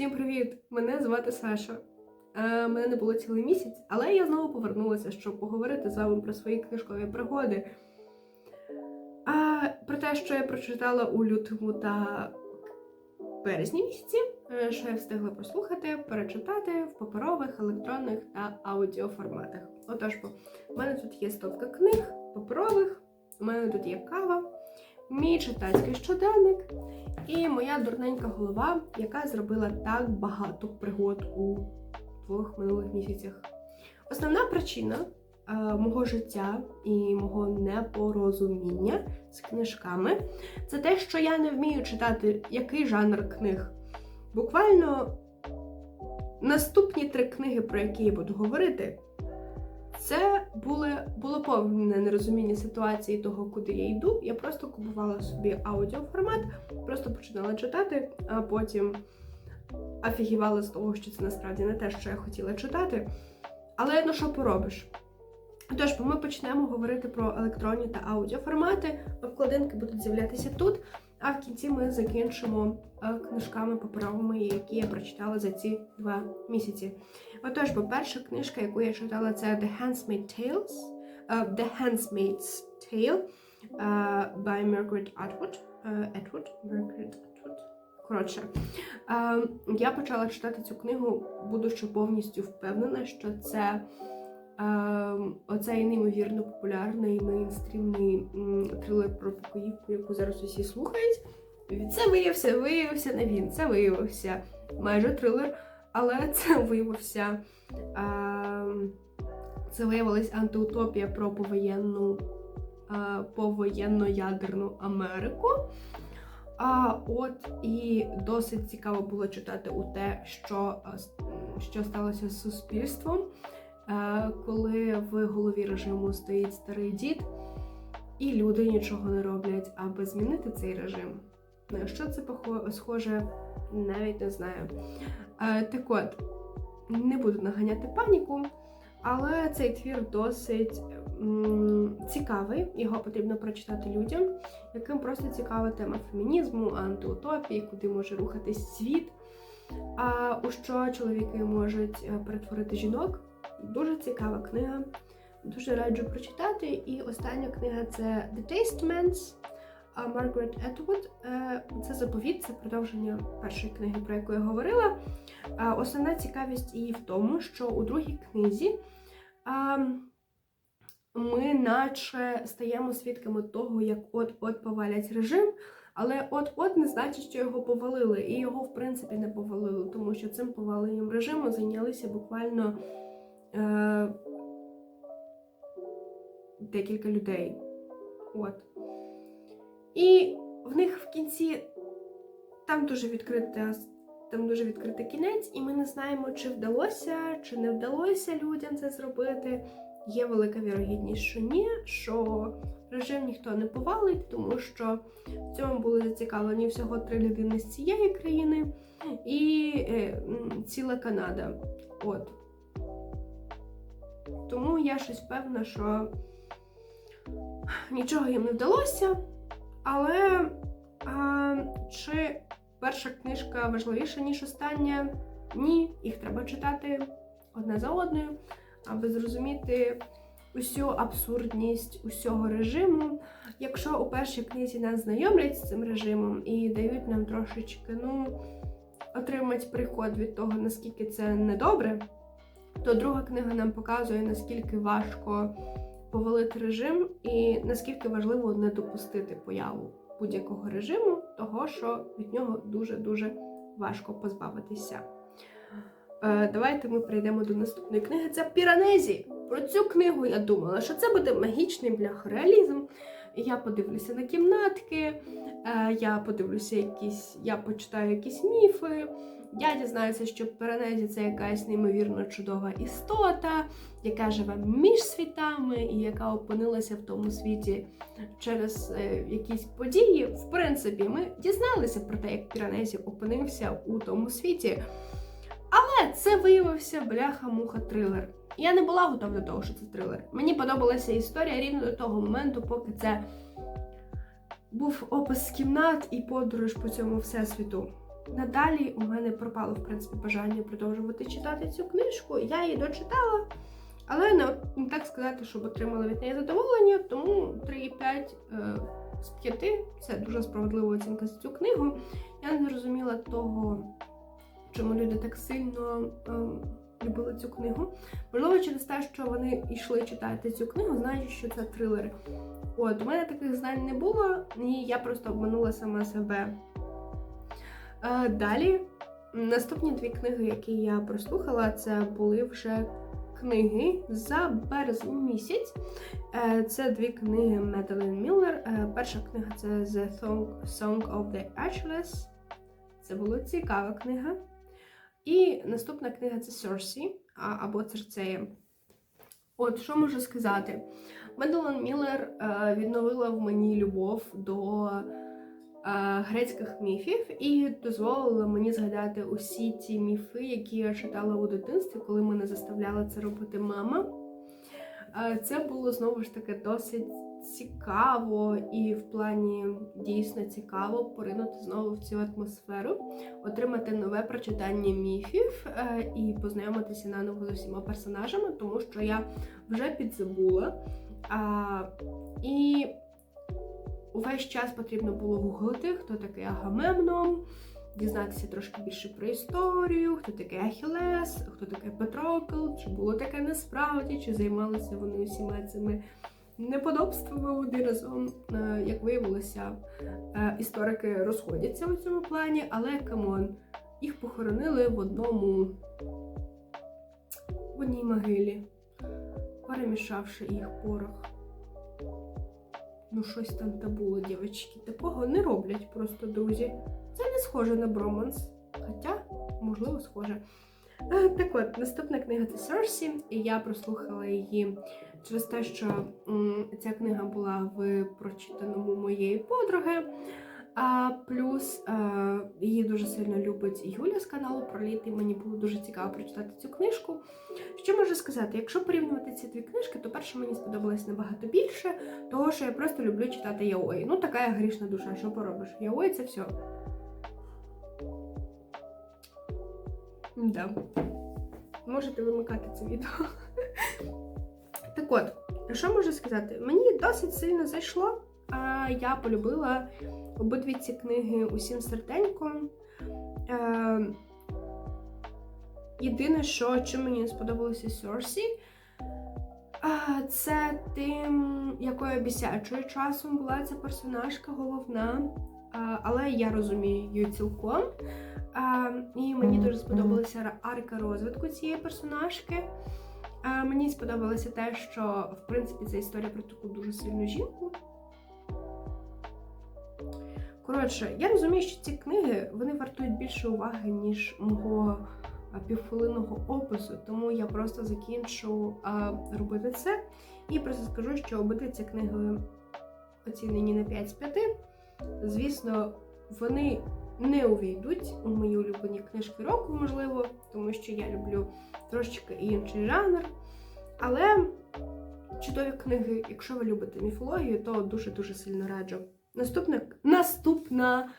Всім привіт! Мене звати Саша. Е, мене не було цілий місяць, але я знову повернулася, щоб поговорити з вами про свої книжкові пригоди. А, про те, що я прочитала у лютому та березні місяці, е, що я встигла прослухати, перечитати в паперових, електронних та аудіоформатах. Отож, в мене тут є стопка книг, паперових, у мене тут є кава, мій читацький щоденник. І моя дурненька голова, яка зробила так багато пригод у двох минулих місяцях. Основна причина е, мого життя і мого непорозуміння з книжками це те, що я не вмію читати який жанр книг. Буквально наступні три книги, про які я буду говорити, це було, було повне нерозуміння ситуації того, куди я йду. Я просто купувала собі аудіоформат, просто починала читати, а потім офігівала з того, що це насправді не те, що я хотіла читати. Але ну що поробиш? Тож, ми почнемо говорити про електронні та аудіоформати. Обкладинки будуть з'являтися тут, а в кінці ми закінчимо книжками паперовими, які я прочитала за ці два місяці. Отож, бо перша книжка, яку я читала, це The Handmaid's Tales, е, The Handmaid's Tale е, by Margaret Atwood. Е, Atwood? Margaret Atwood. Коротше, е, я почала читати цю книгу, будучи повністю впевнена, що це е, оцей неймовірно популярний мейнстрімний трилер про покоївку, яку зараз усі слухають. Це виявився, виявився не він, це виявився майже трилер, але це виявився. Е, це виявилась антиутопія про повоєнну, е, повоєнно-ядерну Америку. А от і досить цікаво було читати у те, що, що сталося з суспільством, е, коли в голові режиму стоїть старий дід, і люди нічого не роблять, аби змінити цей режим. На що це схоже, навіть не знаю. Е, Так от, не буду наганяти паніку, але цей твір досить цікавий, його потрібно прочитати людям, яким просто цікава тема фемінізму, антиутопії, куди може рухатись світ, а у що чоловіки можуть е, перетворити жінок. Дуже цікава книга. Дуже раджу прочитати. І остання книга це The Tastements а Маргарет Етвуд. Е, Це заповіт, це продовження першої книги, про яку я говорила. Основна цікавість її в тому, що у другій книзі ми наче стаємо свідками того, як от-от повалять режим, але от-от не значить, що його повалили. І його, в принципі, не повалили, тому що цим поваленням режиму зайнялися буквально е, декілька людей. От. І в них в кінці там дуже відкрита, там дуже відкритий кінець, і ми не знаємо, чи вдалося, чи не вдалося людям це зробити. Є велика вірогідність, що ні, що режим ніхто не повалить, тому що в цьому були зацікавлені всього три людини з цієї країни і е, ціла Канада. От. Тому я щось певна, що нічого їм не вдалося. Але а, чи перша книжка важливіша, ніж остання? Ні, їх треба читати одне за одною, аби зрозуміти усю абсурдність усього режиму. Якщо у першій книзі нас знайомлять з цим режимом і дають нам трошечки, ну, отримати приход від того, наскільки це недобре, то друга книга нам показує, наскільки важко повалити режим і наскільки важливо не допустити появу будь-якого режиму, того що від нього дуже-дуже важко позбавитися. Е, давайте ми перейдемо до наступної книги. Це Піранезі. Про цю книгу я думала, що це буде магічний бляхореалізм. Я подивлюся на кімнатки, е, я подивлюся якісь, я почитаю якісь міфи. Я дізнаюся, що Піранезі це якась неймовірно чудова істота, яка живе між світами і яка опинилася в тому світі через е, якісь події. В принципі, ми дізналися про те, як Піранезі опинився у тому світі. Але це виявився бляха-муха трилер. Я не була готова до того, що це трилер. Мені подобалася історія рівно до того моменту, поки це був опис кімнат і подорож по цьому всесвіту. Надалі у мене пропало в принципі бажання продовжувати читати цю книжку. Я її дочитала, але не, так сказати, щоб отримала від неї задоволення, тому 3,5 е, з 5 це дуже справедлива оцінка за цю книгу. Я не зрозуміла того, чому люди так сильно е, любили цю книгу. Можливо, через те, що вони йшли читати цю книгу, знаючи, що це трилери. От, у мене таких знань не було, і я просто обманула сама себе. Е, далі, наступні дві книги, які я прослухала, це були вже книги за березень місяць. Е, Це дві книги Медалін Міллер. Е, Перша книга це The Song, of the Ageless. Це була цікава книга. І наступна книга це Серсі або Церцея. От, що можу сказати? Медалін Міллер відновила в мені любов до грецьких міфів і дозволила мені згадати усі ті міфи, які я читала у дитинстві, коли мене заставляла це робити мама. Е, Це було знову ж таки досить цікаво і в плані дійсно цікаво поринути знову в цю атмосферу, отримати нове прочитання міфів е, і познайомитися наново з усіма персонажами, тому що я вже підзабула. І увесь час потрібно було гуглити, хто такий Агамемнон, дізнатися трошки більше про історію, хто такий Ахілес, хто такий Патрокл, чи було таке насправді, чи займалися вони усіма цими неподобствами один разом. Е, Як виявилося, е, історики розходяться у цьому плані, але камон, їх похоронили в одному в одній могилі перемішавши їх порох. Ну, щось там та було, дівчатки. Такого не роблять просто друзі. Це не схоже на броманс. Хоча, можливо, схоже. Е, Так от, наступна книга це Серсі, і я прослухала її через те, що ця книга була в прочитаному моєї подруги. А плюс е, її дуже сильно любить Юля з каналу Проліт, і мені було дуже цікаво прочитати цю книжку. Що можу сказати? Якщо порівнювати ці дві книжки, то перша мені сподобалась набагато більше, того що я просто люблю читати Яої. Ну, така я грішна душа, що поробиш? Яої це все. Да. Можете вимикати це відео. Так от, що можу сказати? Мені досить сильно зайшло. А я полюбила обидві ці книги усім серденьком. Е, Єдине, що чим мені сподобалося Сорсі, це тим, якою бісячою часом була ця персонажка головна. А, Але я розумію її цілком. А, І мені дуже сподобалася арка розвитку цієї персонажки. Мені сподобалося те, що в принципі це історія про таку дуже сильну жінку. Коротше, я розумію, що ці книги вони вартують більше уваги, ніж мого півхвилинного опису, тому я просто закінчу а, робити це. І просто скажу, що обидві ці книги оцінені на 5 з 5. Звісно, вони не увійдуть у мої улюблені книжки року, можливо, тому що я люблю трошечки інший жанр. Але чудові книги, якщо ви любите міфологію, то дуже-дуже сильно раджу. Наступна, наступна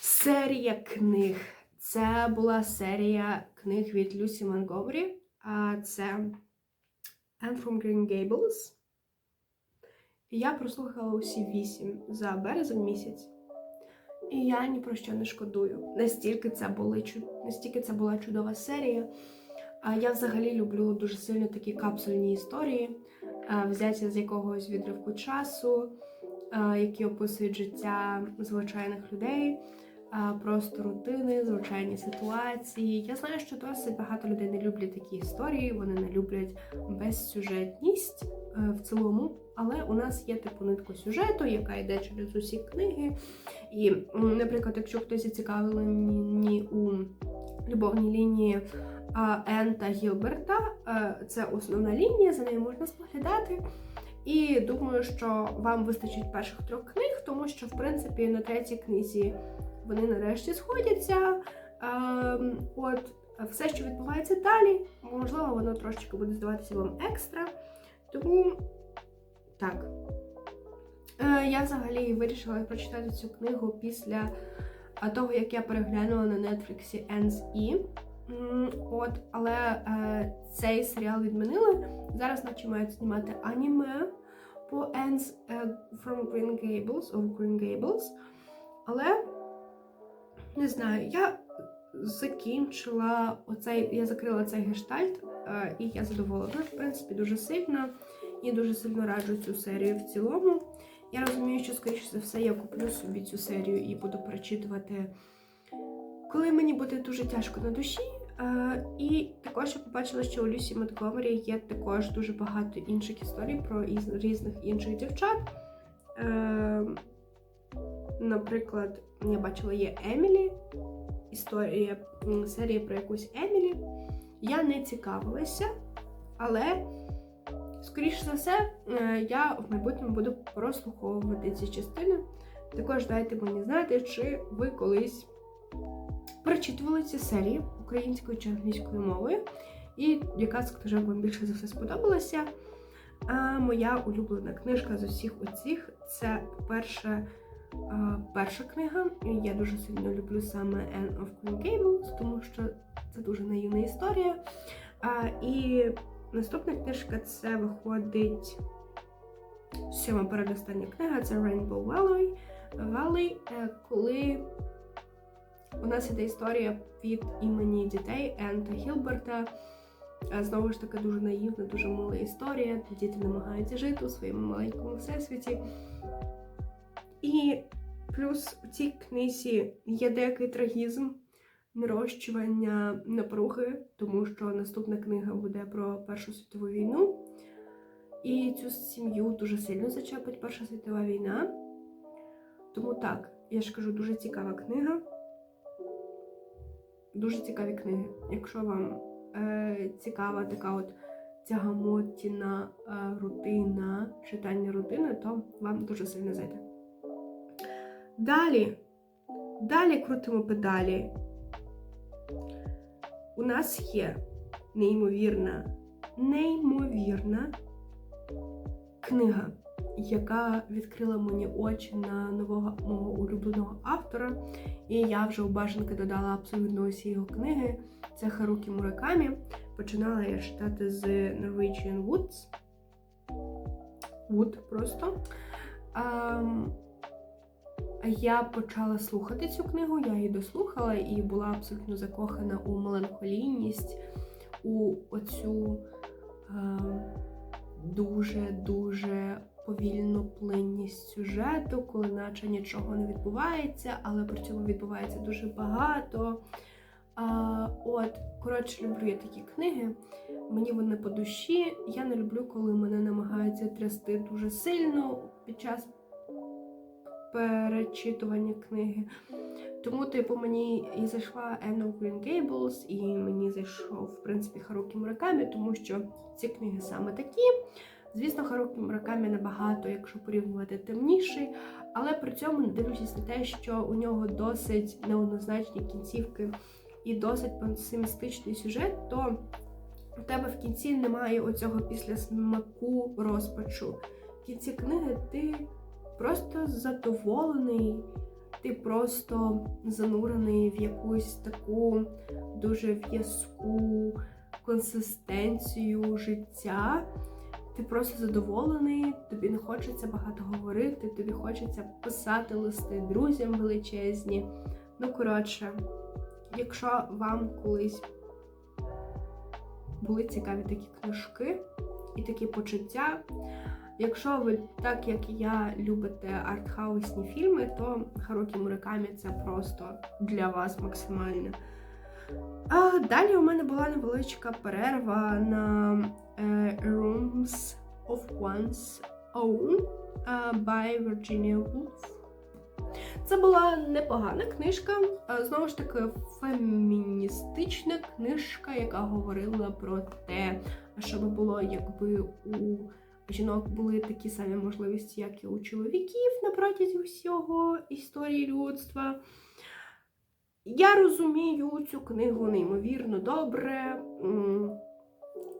серія книг. Це була серія книг від Люсі. А це Anne from Green Gables. Я прослухала усі вісім за березень місяць. І я ні про що не шкодую. Настільки це були настільки це була чудова серія. Я взагалі люблю дуже сильно такі капсульні історії, взяті з якогось відривку часу, які описують життя звичайних людей просто рутини, звичайні ситуації. Я знаю, що досить багато людей не люблять такі історії, вони не люблять безсюжетність е, в цілому. Але у нас є типу нитка сюжету, яка йде через усі книги. І, наприклад, якщо хтось зацікавлений у любовній лінії Ен та Гілберта, е, це основна лінія, за нею можна споглядати. І думаю, що вам вистачить перших трьох книг, тому що, в принципі, на третій книзі вони нарешті сходяться. Ем, от все, що відбувається далі, можливо, воно трошечки буде здаватися вам екстра. Тому так. Е, я взагалі вирішила прочитати цю книгу після того, як я переглянула на Нетфліксі Ends E. От, але е, цей серіал відмінили. Зараз наче мають знімати аніме по Ends е, from Green Gables of Green Gables. Але не знаю, я закінчила оцей, я закрила цей гештальт, е, і я задоволена, в принципі, дуже сильно. І дуже сильно раджу цю серію в цілому. Я розумію, що, скоріше за все, я куплю собі цю серію і буду перечитувати, коли мені буде дуже тяжко на душі. Е, і також я побачила, що у Люсі Монтгомері є також дуже багато інших історій про різних інших дівчат. Е, наприклад, я бачила є Емілі, історія серія про якусь Емілі. Я не цікавилася, але, скоріше за все, е, я в майбутньому буду прослуховувати ці частини. Також дайте мені знати, чи ви колись прочитували ці серії українською чи англійською мовою, і яка скажімо, вам більше за все сподобалася. А моя улюблена книжка з усіх оцих це, по-перше, перша книга. Я дуже сильно люблю саме Anne of Green Gables, тому що це дуже наївна історія. А, і наступна книжка це виходить сьома передостання книга це Rainbow Valley, Valley е, коли у нас іде історія від імені дітей Ен та Гілберта. Е, Знову ж таки, дуже наївна, дуже мила історія, діти намагаються жити у своєму маленькому всесвіті. І плюс у цій книзі є деякий трагізм, нарощування напруги, тому що наступна книга буде про Першу світову війну. І цю сім'ю дуже сильно зачепить Перша світова війна. Тому так, я ж кажу, дуже цікава книга. Дуже цікаві книги. Якщо вам е, цікава така от тягамотіна е, рутина, читання рутини, то вам дуже сильно зайде. Далі, далі крутимо педалі. У нас є неймовірна, неймовірна книга, яка відкрила мені очі на нового мого улюбленого автора. І я вже у бажанки додала абсолютно усі його книги. Це Харукі Муракамі. Починала я читати з Norwegian Woods. Wood просто. Ем, я почала слухати цю книгу, я її дослухала і була абсолютно закохана у меланхолійність, у оцю ем, дуже-дуже повільну плинність сюжету, коли наче нічого не відбувається, але при цьому відбувається дуже багато. А, от, коротше, люблю я такі книги. Мені вони по душі. Я не люблю, коли мене намагаються трясти дуже сильно під час перечитування книги. Тому, типу, мені і зайшла Anne of Green Gables, і мені зайшов, в принципі, Харукі Муракамі, тому що ці книги саме такі. Звісно, Харукі набагато, якщо порівнювати, темніший, але при цьому, не дивлячись на те, що у нього досить неоднозначні кінцівки і досить песимістичний сюжет, то у тебе в кінці немає оцього післясмаку розпачу. В кінці книги ти просто задоволений, ти просто занурений в якусь таку дуже в'язку консистенцію життя. Ти просто задоволений, тобі не хочеться багато говорити, тобі хочеться писати листи друзям величезні. Ну, коротше, якщо вам колись були цікаві такі книжки і такі почуття, якщо ви, так як я, любите артхаусні фільми, то Харукі Муракамі це просто для вас максимально. А далі у мене була невеличка перерва на Rooms of One's Own by Virginia Woolf. Це була непогана книжка, е, знову ж таки, феміністична книжка, яка говорила про те, щоб було, якби у жінок були такі самі можливості, як і у чоловіків на протязі всього історії людства. Я розумію цю книгу неймовірно добре.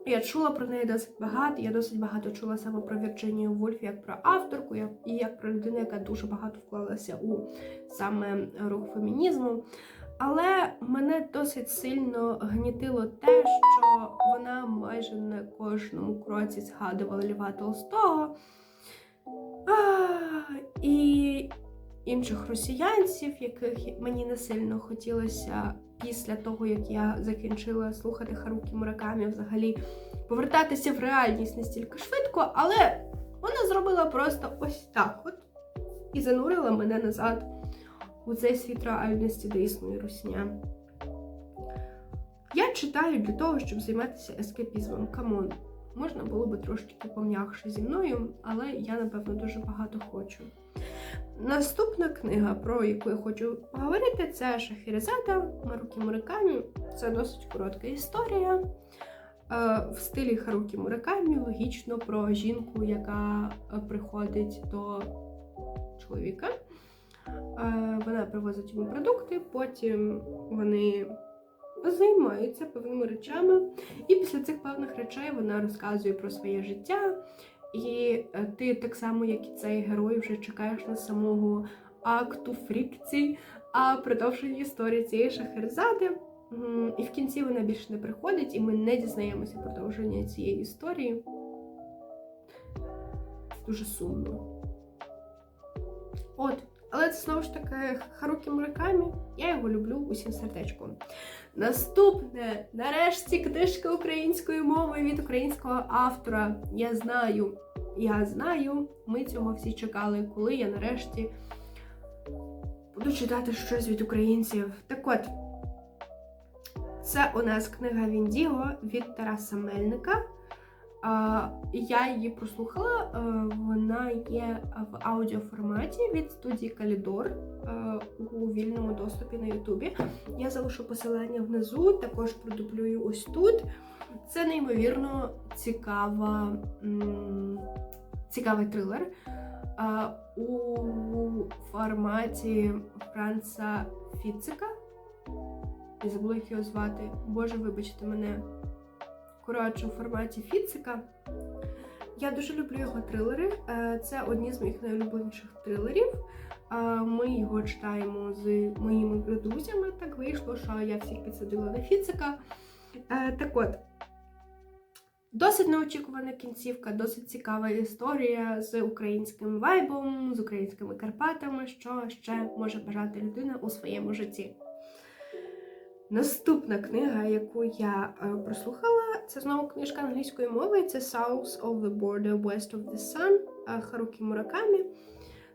Я чула про неї досить багато. Я досить багато чула саме про Вірджинію Вульф як про авторку, як- і як про людину, яка дуже багато вклалася у саме рух фемінізму. Але мене досить сильно гнітило те, що вона майже на кожному кроці згадувала Льва Толстого і інших росіянців, яких мені не сильно хотілося після того, як я закінчила слухати Харукі Муракамі, взагалі повертатися в реальність настільки швидко, але вона зробила просто ось так от і занурила мене назад у цей світ реальності, де існує русня. Я читаю для того, щоб займатися ескапізмом. Камон, можна було би трошки пом'якше зі мною, але я, напевно, дуже багато хочу. Наступна книга, про яку я хочу поговорити, це Шахерезада Марукі Муракамі. Це досить коротка історія. Е, В стилі Харукі Муракамі логічно про жінку, яка е, приходить до чоловіка. Е, Вона привозить йому продукти, потім вони займаються певними речами, і після цих певних речей вона розказує про своє життя. І е, ти так само, як і цей герой, вже чекаєш на самого акту фрікції, а продовження історії цієї шахерзади. І в кінці вона більше не приходить, і ми не дізнаємося продовження цієї історії. Дуже сумно. От, але це знову ж таки Харукі Муракамі. Я його люблю усім сердечком. Наступне, нарешті, книжка українською мовою від українського автора. Я знаю, я знаю, ми цього всі чекали, коли я нарешті буду читати щось від українців. Так от, це у нас книга Віндіго від Тараса Мельника. Я її прослухала. е, Вона є в аудіоформаті від студії Калідор е, у вільному доступі на Ютубі. Я залишу посилання внизу, також продублюю ось тут. Це неймовірно цікава, цікавий трилер у форматі Франца Фіцика. Я забула, як його звати. Боже, вибачте мене. Коротше, у форматі Фіцика. Я дуже люблю його трилери. Е, Це одні з моїх найулюбленіших трилерів. Е, Ми його читаємо з моїми друзями. Так вийшло, що я всіх підсадила на Фіцика. Е, Так от, досить неочікувана кінцівка, досить цікава історія з українським вайбом, з українськими Карпатами, що ще може бажати людина у своєму житті. Наступна книга, яку я е, прослухала, це знову книжка англійської мови. Це South of the Border West of the Sun е, Харукі Муракамі.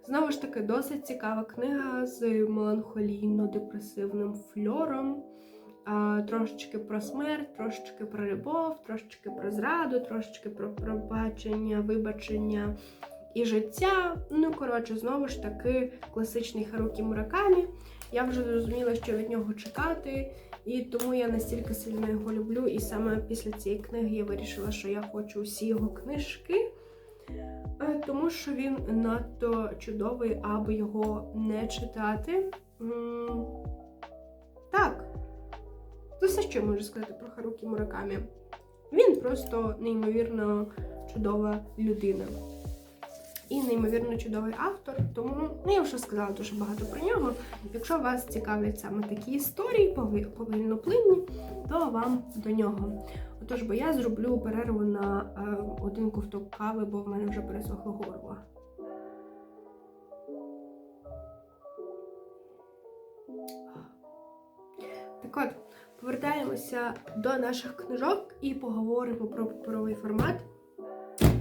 Знову ж таки, досить цікава книга з меланхолійно-депресивним фльором. Е, Трошечки про смерть, трошечки про любов, трошечки про зраду, трошечки про пробачення, вибачення і життя. Ну, коротше, знову ж таки, класичний Харукі Муракамі. Я вже зрозуміла, що від нього чекати, і тому я настільки сильно його люблю. І саме після цієї книги я вирішила, що я хочу усі його книжки, е, тому що він надто чудовий, аби його не читати. Так, це все, що я можу сказати про Харукі Муракамі. Він просто неймовірно чудова людина. І неймовірно чудовий автор, тому ну, я вже сказала дуже багато про нього. Якщо вас цікавлять саме такі історії, повільноплинні, то вам до нього. Отож, бо я зроблю перерву на е, один ковток кави, бо в мене вже пересохло горло. Так от, повертаємося до наших книжок і поговоримо про паперовий формат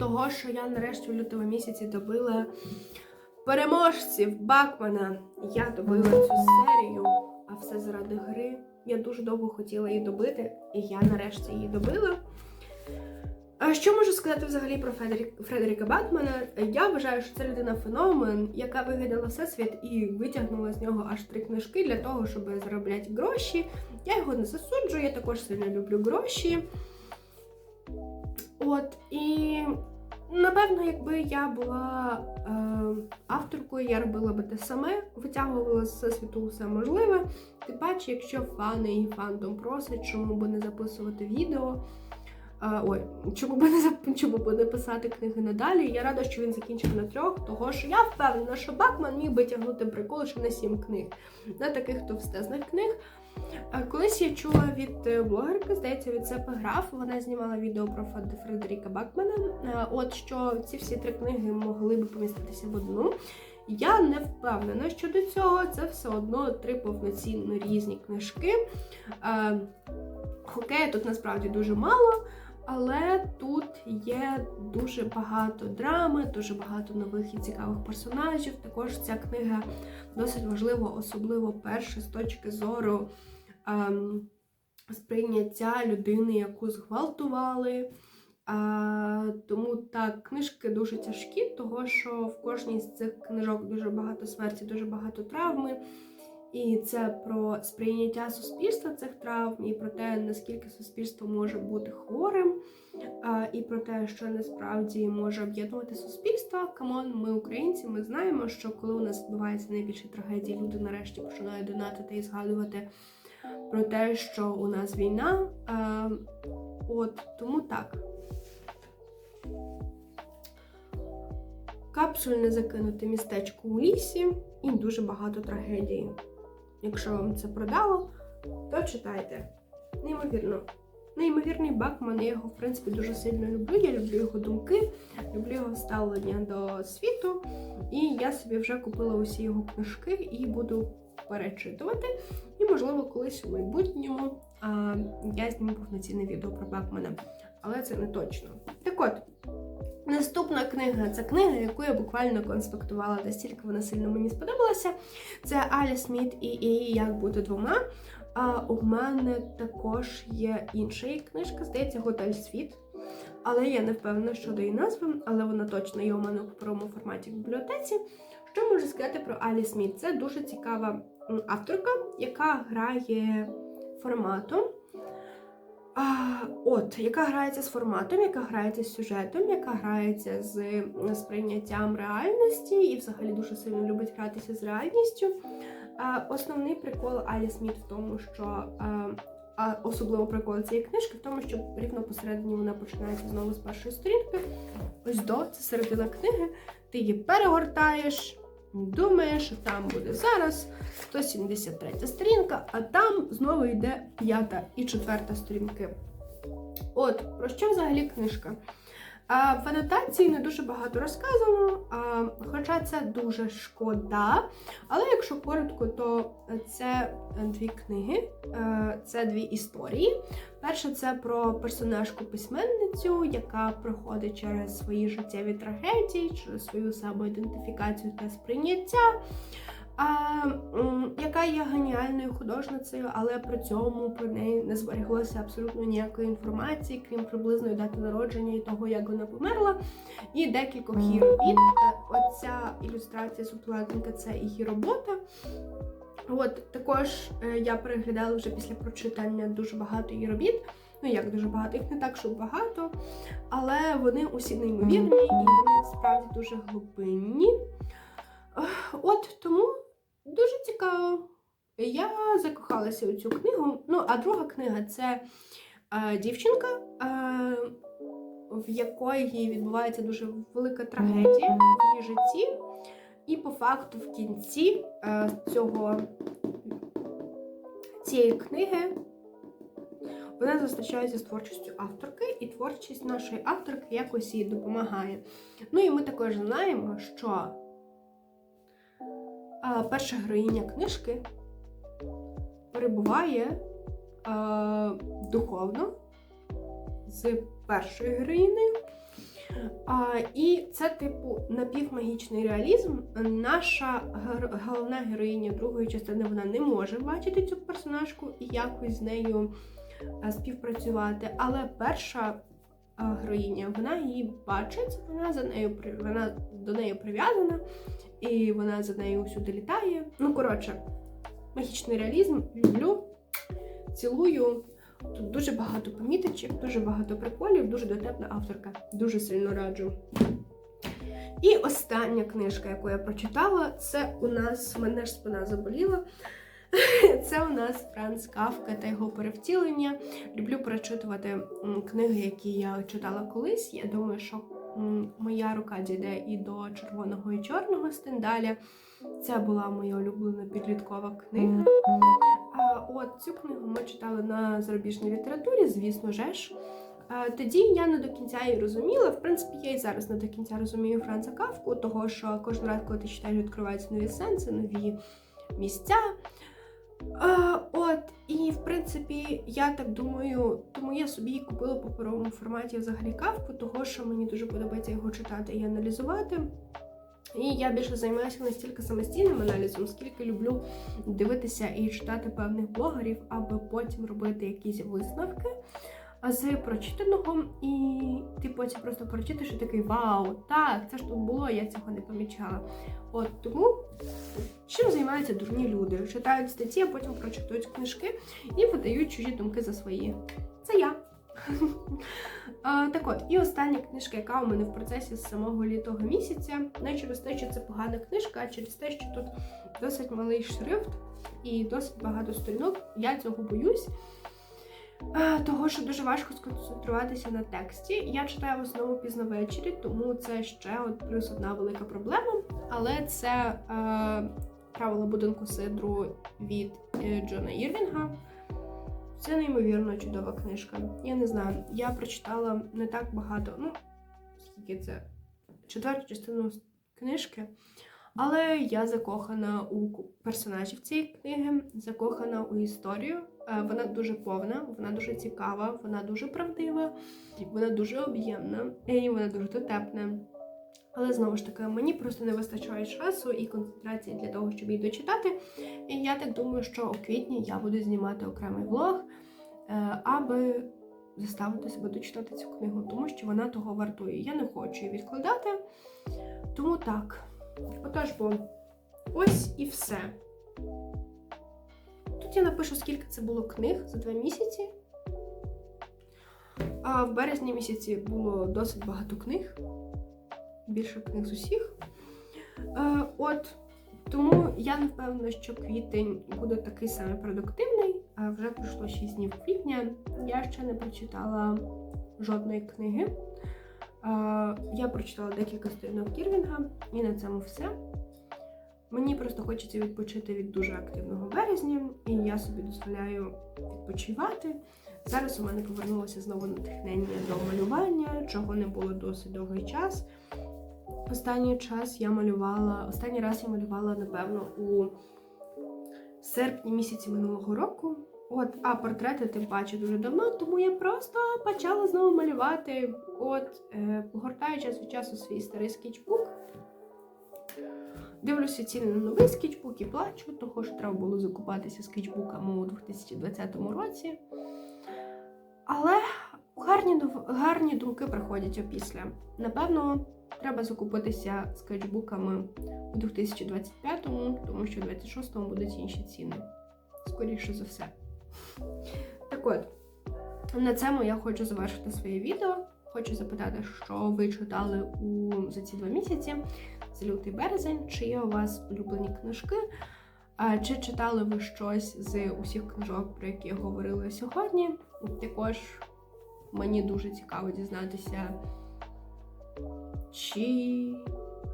того, що я нарешті в лютому місяці добила переможців Бакмана. Я добила цю серію, а все заради гри. Я дуже довго хотіла її добити, і я нарешті її добила. А що можу сказати взагалі про Фредерік, Фредеріка Батмана? Я вважаю, що це людина феномен, яка вигадала всесвіт і витягнула з нього аж три книжки для того, щоб заробляти гроші. Я його не засуджую, я також сильно люблю гроші. От, і напевно, якби я була е, авторкою, я робила би те саме, витягувала з всесвіту все можливе. Тим паче, якщо фани і фандом просять, чому би не записувати відео ой, чому би не чому би не писати книги надалі? Я рада, що він закінчив на трьох, того що я впевнена, що Бакман міг би тягнути прикол ще на сім книг, на таких товстезних книг. Колись я чула від е, блогерки, здається, від Сепи Граф. Вона знімала відео про Фредеріка Бакмана. Е, От що ці всі три книги могли би поміститися в одну. Я не впевнена щодо цього. Це все одно три повноцінно різні книжки. Е, Хокея тут насправді дуже мало, але тут є дуже багато драми, дуже багато нових і цікавих персонажів. Також ця книга досить важлива, особливо перше з точки зору ем, сприйняття людини, яку зґвалтували. А, тому так, книжки дуже тяжкі, того що в кожній з цих книжок дуже багато смерті, дуже багато травми. І це про сприйняття суспільства цих травм, і про те, наскільки суспільство може бути хворим, і про те, що насправді може об'єднувати суспільство. Камон, ми українці, ми знаємо, що коли у нас відбувається найбільші трагедії, люди нарешті починають донатити і згадувати про те, що у нас війна. От тому так. Капсульне закинуте містечко у лісі і дуже багато трагедії. Якщо вам це продало, то читайте. Неймовірно. Неймовірний Бакман, я його, в принципі, дуже сильно люблю. Я люблю його думки, люблю його ставлення до світу. І я собі вже купила усі його книжки і буду перечитувати. І, можливо, колись у майбутньому а, я зніму повноцінне відео про Бакмана. Але це не точно. Так от. Наступна книга це книга, яку я буквально конспектувала, настільки вона сильно мені сподобалася. Це Алі Сміт і «І Як бути двома. А у мене також є інша її книжка, здається, Готель Світ. Але я не впевнена щодо її назви, але вона точно є у мене у паперовому форматі в бібліотеці. Що можу сказати про Алі Сміт? Це дуже цікава авторка, яка грає форматом. От, яка грається з форматом, яка грається з сюжетом, яка грається з сприйняттям реальності і взагалі дуже сильно любить гратися з реальністю. Основний прикол Алі Сміт в тому, що а особливо прикол цієї книжки в тому, що рівно посередині вона починається знову з першої сторінки. Ось до це середина книги. Ти її перегортаєш, думаєш, що там буде зараз 173 сторінка, а там знову йде п'ята і четверта сторінки. От, про що взагалі книжка? В анотації не дуже багато розказано, хоча це дуже шкода. Але якщо коротко, то це дві книги, е, це дві історії. Перша це про персонажку письменницю, яка проходить через свої життєві трагедії, через свою самоідентифікацію та сприйняття. А, яка є геніальною художницею, але при цьому про неї не збереглося абсолютно ніякої інформації, крім приблизної дати народження і того, як вона померла, і декількох її робіт. Е, Оця ілюстрація субтитринка це її робота. От також е, я переглядала вже після прочитання дуже багато її робіт. Ну як дуже багато, їх не так, щоб багато, але вони усі неймовірні і вони справді дуже глибинні. От тому дуже цікаво. Я закохалася у цю книгу. Ну, а друга книга це е, дівчинка, е, в якої відбувається дуже велика трагедія в її житті. І по факту в кінці е, цього цієї книги вона зустрічається з творчістю авторки, і творчість нашої авторки якось їй допомагає. Ну і ми також знаємо, що перша героїня книжки перебуває а, духовно з першою героїнею. А, і це, типу, напівмагічний реалізм. Наша гер- головна героїня другої частини вона не може бачити цю персонажку і якось з нею співпрацювати. Але перша героїня вона її бачить, вона за нею вона до неї прив'язана, і вона за нею всюди літає. Ну, коротше, магічний реалізм люблю, цілую. Тут дуже багато поміточок, дуже багато приколів, дуже дотепна авторка. Дуже сильно раджу. І остання книжка, яку я прочитала, це у нас мене ж спина заболіла. Це у нас Франц Кафка та його перевтілення. Люблю перечитувати книги, які я читала колись. Я думаю, що моя рука дійде і до червоного і чорного Стендаля. Це була моя улюблена підліткова книга. А от цю книгу ми читали на зарубіжній літературі, звісно же ж. Тоді я не до кінця її розуміла. В принципі, я і зараз не до кінця розумію Франца Кавку, того що кожен раз, коли ти читаєш, відкриваються нові сенси, нові місця. А, от, і в принципі, я так думаю, тому я собі купила в паперовому форматі взагалі кавку, того що мені дуже подобається його читати і аналізувати. І я більше займаюся не стільки самостійним аналізом, скільки люблю дивитися і читати певних блогерів, аби потім робити якісь висновки з прочитаного, і ти потім просто прочитаєш і такий вау, так, це ж тут було, я цього не помічала. От тому чим займаються дурні люди? Читають статті, а потім прочитують книжки і видають чужі думки за свої. Це я. Так от, і остання книжка, яка у мене в процесі з самого літого місяця, не через те, що це погана книжка, а через те, що тут досить малий шрифт і досить багато сторінок. Я цього боюсь. А, Того, що дуже важко сконцентруватися на тексті. Я читаю в основному пізно ввечері, тому це ще от плюс одна велика проблема. Але це е, правила будинку Сидру від е, Джона Ірвінга. Це неймовірно чудова книжка. Я не знаю, я прочитала не так багато, ну, скільки це? Четверту частину книжки. Але я закохана у персонажів цієї книги, закохана у історію. Е, Вона дуже повна, вона дуже цікава, вона дуже правдива, вона дуже об'ємна і вона дуже дотепна. Але знову ж таки, мені просто не вистачає часу і концентрації для того, щоб її дочитати. І я так думаю, що у квітні я буду знімати окремий влог, е, аби заставити себе дочитати цю книгу, тому що вона того вартує. Я не хочу її відкладати. Тому так. Отож, бо ось і все. Тут я напишу, скільки це було книг за два місяці. А в березні місяці було досить багато книг. Більше книг з усіх. Е, от, тому я не впевнена, що квітень буде такий самий продуктивний. А вже пройшло 6 днів квітня. Я ще не прочитала жодної книги. Я прочитала декілька сторінок Кірвінга, і на цьому все. Мені просто хочеться відпочити від дуже активного березня, і я собі дозволяю відпочивати. Зараз у мене повернулося знову натхнення до малювання, чого не було досить довгий час. Останній час я малювала, останній раз я малювала, напевно, у серпні місяці минулого року. От, а портрети тим паче дуже давно, тому я просто почала знову малювати. От, е, погортаю час від часу свій старий скетчбук. Дивлюся ціни на новий скетчбук і плачу, того що треба було закупатися скетчбуками у 2020 році. Але гарні, гарні думки приходять опісля. Напевно, треба закупитися скетчбуками у 2025-му, тому що у 2026-му будуть інші ціни. Скоріше за все. Так от, на цьому я хочу завершити своє відео. Хочу запитати, що ви читали у за ці два місяці, за лютий березень, чи є у вас улюблені книжки, а, чи читали ви щось з усіх книжок, про які я говорила сьогодні. Також мені дуже цікаво дізнатися, чи.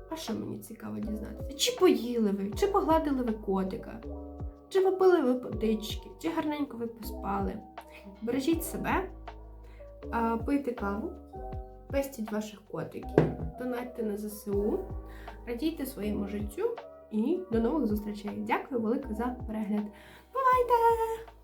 А що мені цікаво дізнатися? Чи поїли ви, чи погладили ви котика, чи попили ви потички, чи гарненько ви поспали. Бережіть себе, пийте каву, пестіть ваших котиків, донатьте на ЗСУ, радійте своєму життю і до нових зустрічей. Дякую велике за перегляд. Бувайте!